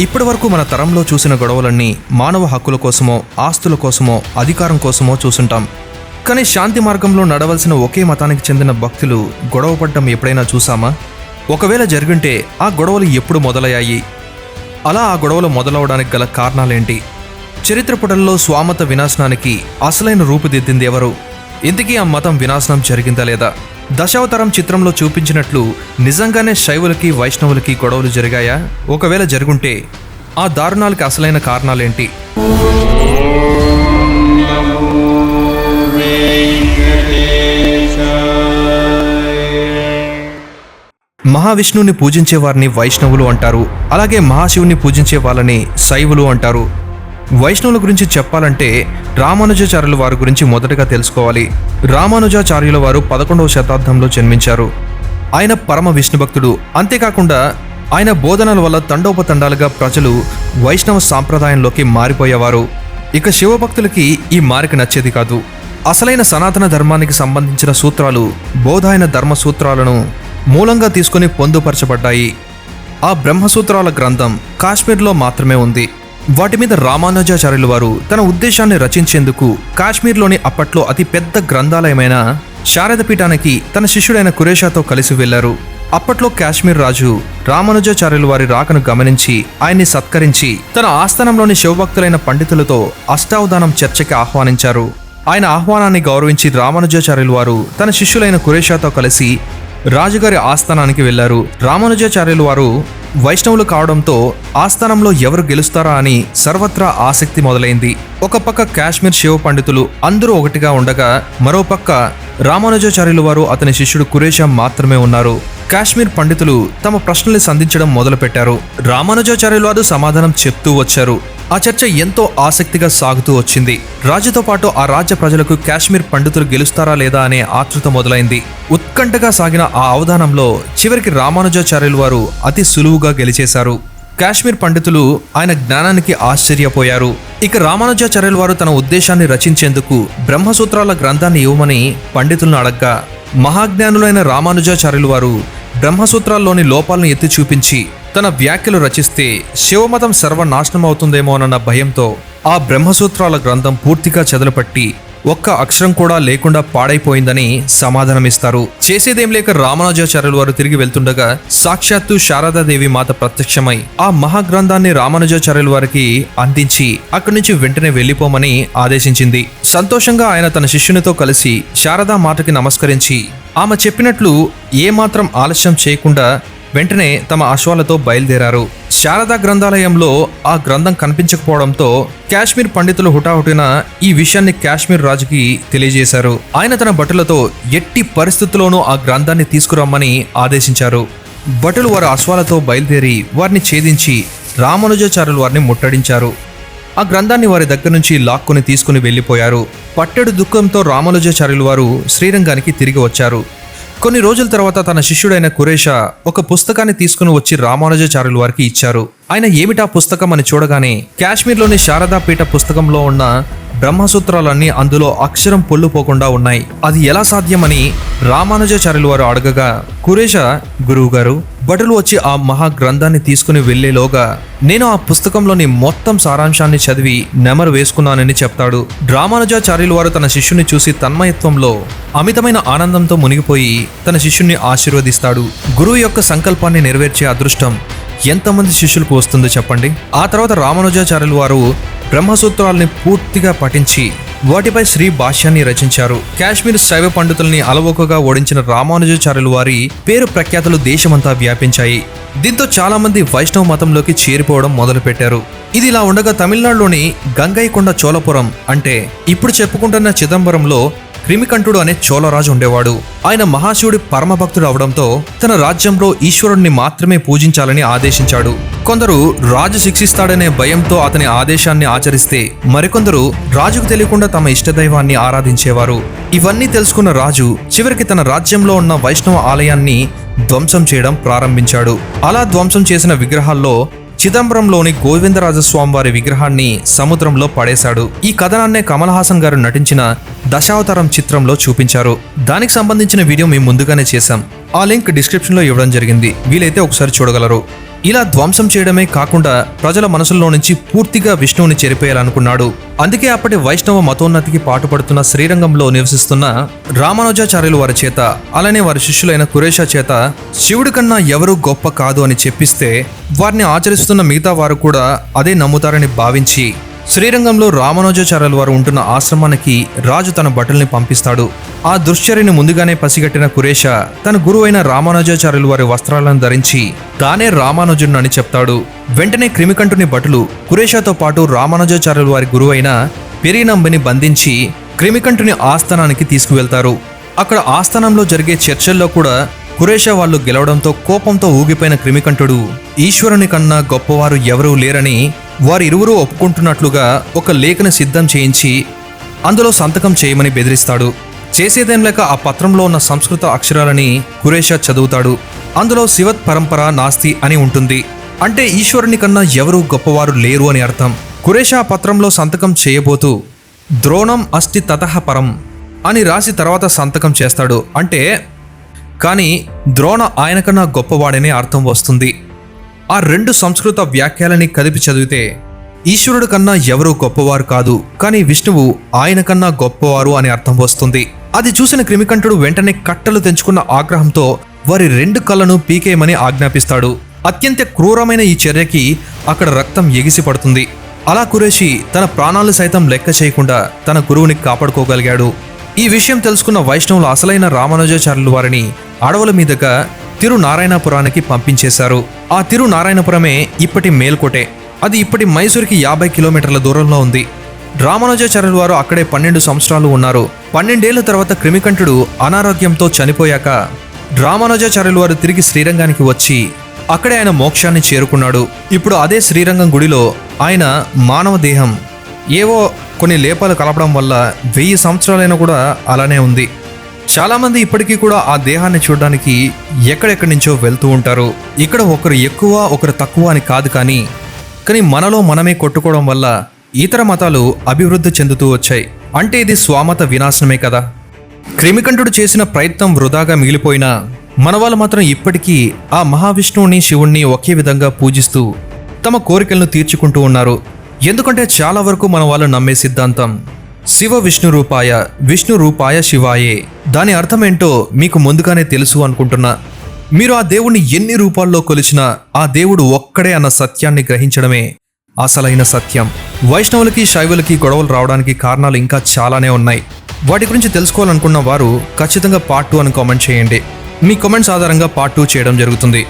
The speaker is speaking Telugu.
ఇప్పటి వరకు మన తరంలో చూసిన గొడవలన్నీ మానవ హక్కుల కోసమో ఆస్తుల కోసమో అధికారం కోసమో చూసుంటాం. కానీ శాంతి మార్గంలో నడవలసిన ఒకే మతానికి చెందిన భక్తులు గొడవ పడ్డం ఎప్పుడైనా చూసామా? ఒకవేళ జరుగుంటే ఆ గొడవలు ఎప్పుడు మొదలయ్యాయి? అలా ఆ గొడవలు మొదలవడానికి గల కారణాలేంటి? చరిత్ర పుటల్లో స్వామత వినాశనానికి అసలైన రూపుదిద్దింది ఎవరు? ఇంతకీ ఆ మతం వినాశనం జరిగిందా లేదా? దశావతారం చిత్రంలో చూపించినట్లు నిజంగానే శైవులకి వైష్ణవులకి గొడవలు జరిగాయా? ఒకవేళ జరుగుంటే ఆ దారుణాలకి అసలైన కారణాలేంటి? మహావిష్ణువుని పూజించే వారిని వైష్ణవులు అంటారు. అలాగే మహాశివుని పూజించే వాళ్ళని శైవులు అంటారు. వైష్ణవుల గురించి చెప్పాలంటే రామానుజాచార్యుల వారి గురించి మొదటగా తెలుసుకోవాలి. రామానుజాచార్యుల వారు పదకొండవ శతాబ్దంలో జన్మించారు. ఆయన పరమ విష్ణు భక్తుడు. అంతేకాకుండా ఆయన బోధనల వల్ల తండోపతండాలుగా ప్రజలు వైష్ణవ సాంప్రదాయంలోకి మారిపోయేవారు. ఇక శివభక్తులకి ఈ మారిక నచ్చేది కాదు. అసలైన సనాతన ధర్మానికి సంబంధించిన సూత్రాలు బోధాయన ధర్మ సూత్రాలను మూలంగా తీసుకుని పొందుపరచబడ్డాయి. ఆ బ్రహ్మసూత్రాల గ్రంథం కాశ్మీర్లో మాత్రమే ఉంది. వాటి మీద రామానుజాచార్యులు వారు తన ఉద్దేశాన్ని రచించేందుకు కాశ్మీర్లోని అప్పట్లో అతి పెద్ద గ్రంథాలయమైన శారద పీఠానికి తన శిష్యుడైన కురేషాతో కలిసి వెళ్ళారు అప్పట్లో కాశ్మీర్ రాజు రామానుజాచార్యులు వారి రాకను గమనించి ఆయన్ని సత్కరించి తన ఆస్థానంలోని శివభక్తులైన పండితులతో అష్టావధానం చర్చకి ఆహ్వానించారు. ఆయన ఆహ్వానాన్ని గౌరవించి రామానుజాచార్యులు వారు తన శిష్యులైన కురేషాతో కలిసి రాజుగారి ఆస్థానానికి వెళ్ళారు రామానుజాచార్యులు వారు వైష్ణవులు కావడంతో ఆస్థానంలో ఎవరు గెలుస్తారా అని సర్వత్రా ఆసక్తి మొదలైంది. ఒక పక్క కాశ్మీర్ శివ పండితులు అందరూ ఒకటిగా ఉండగా మరో పక్క రామానుజాచార్యులు వారు అతని శిష్యుడు కురేషా మాత్రమే ఉన్నారు. కాశ్మీర్ పండితులు తమ ప్రశ్నల్ని సంధించడం మొదలుపెట్టారు. రామానుజాచార్యులు వారు సమాధానం చెప్తూ వచ్చారు. ఆ చర్చ ఎంతో ఆసక్తిగా సాగుతూ వచ్చింది. రాజుతో పాటు ఆ రాజ్య ప్రజలకు కాశ్మీర్ పండితులు గెలుస్తారా లేదా అనే ఆతృత మొదలైంది. ఉత్కంఠగా సాగిన ఆ అవధానంలో చివరికి రామానుజాచార్యులు వారు అతి సులువుగా గెలిచేశారు. కాశ్మీర్ పండితులు ఆయన జ్ఞానానికి ఆశ్చర్యపోయారు. ఇక రామానుజాచార్యులు వారు తన ఉద్దేశాన్ని రచించేందుకు బ్రహ్మసూత్రాల గ్రంథాన్ని ఇవ్వమని పండితులను అడగ్గా మహాజ్ఞానులైన రామానుజాచార్యులు వారు బ్రహ్మసూత్రాల్లోని లోపాలను ఎత్తి చూపించి తన వ్యాఖ్యలు రచిస్తే శివమతం సర్వనాశనం అవుతుందేమోనన్న భయంతో ఆ బ్రహ్మసూత్రాల గ్రంథం పూర్తిగా చెదలుపట్టి ఒక్క అక్షరం కూడా లేకుండా పాడైపోయిందని సమాధానమిస్తారు. చేసేదేం లేక రామానుజాచార్యులు వారు తిరిగి వెళ్తుండగా సాక్షాత్తు శారదాదేవి మాత ప్రత్యక్షమై ఆ మహాగ్రంథాన్ని రామానుజాచార్యుల వారికి అందించి అక్కడి నుంచి వెంటనే వెళ్ళిపోమని ఆదేశించింది. సంతోషంగా ఆయన తన శిష్యునితో కలిసి శారదా మాటకి నమస్కరించి ఆమె చెప్పినట్లు ఏమాత్రం ఆలస్యం చేయకుండా వెంటనే తమ అశ్వాలతో బయలుదేరారు. శారదా గ్రంథాలయంలో ఆ గ్రంథం కనిపించకపోవడంతో కాశ్మీర్ పండితులు హుటాహుటిన ఈ విషయాన్ని కాశ్మీర్ రాజుకి తెలియజేశారు. ఆయన తన భటులతో ఎట్టి పరిస్థితుల్లోనూ ఆ గ్రంథాన్ని తీసుకురమ్మని ఆదేశించారు. భటులు వారి అశ్వాలతో బయలుదేరి వారిని ఛేదించి రామానుజాచార్యులు వారిని ముట్టడించారు. ఆ గ్రంథాన్ని వారి దగ్గర నుంచి లాక్కుని తీసుకుని వెళ్ళిపోయారు. పట్టెడు దుఃఖంతో రామానుజాచార్యులు వారు శ్రీరంగానికి తిరిగి వచ్చారు. కొన్ని రోజుల తర్వాత తన శిష్యుడైన కురేష ఒక పుస్తకాన్ని తీసుకుని వచ్చి రామానుజాచార్యుల వారికి ఇచ్చారు. ఆయన ఏమిటా పుస్తకం అని చూడగానే కాశ్మీర్లోని శారదాపీఠ పుస్తకంలో ఉన్న బ్రహ్మసూత్రాలన్నీ అందులో అక్షరం పొల్లుపోకుండా ఉన్నాయి. అది ఎలా సాధ్యమని రామానుజాచార్యుల వారు అడగగా కురేష గురువుగారు భటులు వచ్చి ఆ మహా గ్రంథాన్ని తీసుకుని వెళ్ళేలోగా నేను ఆ పుస్తకంలోని మొత్తం సారాంశాన్ని చదివి నెమరు వేసుకున్నానని చెప్తాడు. రామానుజాచార్యులు వారు తన శిష్యుని చూసి తన్మయత్వంలో అమితమైన ఆనందంతో మునిగిపోయి తన శిష్యుణ్ణి ఆశీర్వదిస్తాడు. గురువు యొక్క సంకల్పాన్ని నెరవేర్చే అదృష్టం ఎంతమంది శిష్యులకు వస్తుందో చెప్పండి? ఆ తర్వాత రామానుజాచార్యులు వారు బ్రహ్మసూత్రాల్ని పూర్తిగా పఠించి వాటిపై శ్రీ భాష్యాన్ని రచించారు. కాశ్మీర్ శైవ పండితుల్ని అలవోకగా ఓడించిన రామానుజాచార్యులు వారి పేరు ప్రఖ్యాతులు దేశమంతా వ్యాపించాయి. దీంతో చాలా మంది వైష్ణవ మతంలోకి చేరిపోవడం మొదలుపెట్టారు. ఇది ఇలా ఉండగా తమిళనాడులోని గంగైకొండ చోళపురం అంటే ఇప్పుడు చెప్పుకుంటున్న చిదంబరంలో క్రిమికంఠుడు అనే చోళరాజు ఉండేవాడు. ఆయన మహాశివుడి పరమభక్తుడు అవడంతో తన రాజ్యంలో ఈశ్వరుణ్ణి మాత్రమే పూజించాలని ఆదేశించాడు. కొందరు రాజు శిక్షిస్తాడనే భయంతో అతని ఆదేశాన్ని ఆచరిస్తే మరికొందరు రాజుకు తెలియకుండా తమ ఇష్టదైవాన్ని ఆరాధించేవారు. ఇవన్నీ తెలుసుకున్న రాజు చివరికి తన రాజ్యంలో ఉన్న వైష్ణవ ఆలయాన్ని ధ్వంసం చేయడం ప్రారంభించాడు. అలా ధ్వంసం చేసిన విగ్రహాల్లో చిదంబరంలోని గోవిందరాజస్వామివారి విగ్రహాన్ని సముద్రంలో పడేశాడు. ఈ కథనాన్నే కమల్ హాసన్ గారు నటించిన దశావతారం చిత్రంలో చూపించారు. దానికి సంబంధించిన వీడియో మేము ముందుగానే చేశాం. ఆ లింక్ డిస్క్రిప్షన్లో ఇవ్వడం జరిగింది. వీలైతే ఒకసారి చూడగలరు. ఇలా ధ్వంసం చేయడమే కాకుండా ప్రజల మనసుల్లో నుంచి పూర్తిగా విష్ణువుని చెరిపేయాలనుకున్నాడు. అందుకే అప్పటి వైష్ణవ మతోన్నతికి పాటుపడుతున్న శ్రీరంగంలో నివసిస్తున్న రామానుజాచార్యులు వారి చేత అలానే వారి శిష్యులైన కురేషా చేత శివుడి కన్నా ఎవరూ గొప్ప కాదు అని చెప్పిస్తే వారిని ఆచరిస్తున్న మిగతా వారు కూడా అదే నమ్ముతారని భావించి శ్రీరంగంలో రామానుజాచార్యులు వారు ఉంటున్న ఆశ్రమానికి రాజు తన భటుల్ని పంపిస్తాడు. ఆ దుశ్చర్యని ముందుగానే పసిగట్టిన కురేష తన గురువైన రామానుజాచార్యులు వారి వస్త్రాలను ధరించి తానే రామానుజుడు అని చెప్తాడు. వెంటనే క్రిమికంటుని భటులు కురేషాతో పాటు రామానుజాచార్యుల వారి గురువైన పెరినంబిని బంధించి క్రిమికంటుని ఆస్థానానికి తీసుకువెళ్తారు. అక్కడ ఆస్థానంలో జరిగే చర్చల్లో కూడా కురేష వాళ్ళు గెలవడంతో కోపంతో ఊగిపోయిన క్రిమికంఠుడు ఈశ్వరుని కన్నా గొప్పవారు ఎవరూ లేరని వారిరువురూ ఒప్పుకుంటున్నట్లుగా ఒక లేఖను సిద్ధం చేయించి అందులో సంతకం చేయమని బెదిరిస్తాడు. చేసేదేం లేక ఆ పత్రంలో ఉన్న సంస్కృత అక్షరాలని కురేష చదువుతాడు. అందులో శివత్ పరంపర నాస్తి అని ఉంటుంది. అంటే ఈశ్వరుని కన్నా ఎవరూ గొప్పవారు లేరు అని అర్థం. కురేష పత్రంలో సంతకం చేయబోతూ ద్రోణం అస్తి తతః పరం అని రాసి తర్వాత సంతకం చేస్తాడు. అంటే కానీ ద్రోణ ఆయనకన్నా గొప్పవాడనే అర్థం వస్తుంది. ఆ రెండు సంస్కృత వ్యాఖ్యలని కదిపి చదివితే ఈశ్వరుడు కన్నా ఎవరూ గొప్పవారు కాదు కానీ విష్ణువు ఆయన కన్నా గొప్పవారు అని అర్థం వస్తుంది. అది చూసిన క్రిమికంఠుడు వెంటనే కట్టలు తెంచుకున్న ఆగ్రహంతో వారి రెండు కళ్ళను పీకేయమని ఆజ్ఞాపిస్తాడు. అత్యంత క్రూరమైన ఈ చర్యకి అక్కడ రక్తం ఎగిసి పడుతుంది. అలా కురేషి తన ప్రాణాలు సైతం లెక్క చేయకుండా తన గురువుని కాపాడుకోగలిగాడు. ఈ విషయం తెలుసుకున్న వైష్ణవులు అసలైన రామానుజాచార్యులు వారిని అడవుల మీదుగా తిరునారాయణపురానికి పంపించేశారు. ఆ తిరునారాయణపురమే ఇప్పటి మేల్కోటే. అది ఇప్పటి మైసూరుకి యాభై కిలోమీటర్ల దూరంలో ఉంది. రామానుజాచార్యులు వారు అక్కడే పన్నెండు సంవత్సరాలు ఉన్నారు. పన్నెండేళ్ళ తర్వాత క్రిమికంఠుడు అనారోగ్యంతో చనిపోయాక రామానుజాచార్యులు వారు తిరిగి శ్రీరంగానికి వచ్చి అక్కడే ఆయన మోక్షాన్ని చేరుకున్నాడు. ఇప్పుడు అదే శ్రీరంగం గుడిలో ఆయన మానవ దేహం. ఏవో కొన్ని లేపాలు కలపడం వల్ల వెయ్యి సంవత్సరాలైనా కూడా అలానే ఉంది. చాలామంది ఇప్పటికీ కూడా ఆ దేహాన్ని చూడడానికి ఎక్కడెక్కడి నుంచో వెళ్తూ ఉంటారు. ఇక్కడ ఒకరు ఎక్కువ ఒకరు తక్కువ అని కాదు కానీ కానీ మనలో మనమే కొట్టుకోవడం వల్ల ఇతర మతాలు అభివృద్ధి చెందుతూ వచ్చాయి. అంటే ఇది స్వామత వినాశనమే కదా. క్రిమికంఠుడు చేసిన ప్రయత్నం వృధాగా మిగిలిపోయినా మన వాళ్ళు మాత్రం ఇప్పటికీ ఆ మహావిష్ణువుని శివుణ్ణి ఒకే విధంగా పూజిస్తూ తమ కోరికలను తీర్చుకుంటూ ఉన్నారు. ఎందుకంటే చాలా వరకు మన వాళ్ళు నమ్మే సిద్ధాంతం శివ విష్ణు రూపాయ విష్ణు రూపాయ శివాయే. దాని అర్థమేంటో మీకు ముందుగానే తెలుసు అనుకుంటున్నా. మీరు ఆ దేవుణ్ణి ఎన్ని రూపాల్లో కొలిచినా ఆ దేవుడు ఒక్కడే అన్న సత్యాన్ని గ్రహించడమే అసలైన సత్యం. వైష్ణవులకి శైవులకి గొడవలు రావడానికి కారణాలు ఇంకా చాలానే ఉన్నాయి. వాటి గురించి తెలుసుకోవాలనుకున్న వారు ఖచ్చితంగా పార్ట్ టూ అని కామెంట్ చేయండి. మీ కామెంట్స్ ఆధారంగా పార్ట్ టూ చేయడం జరుగుతుంది.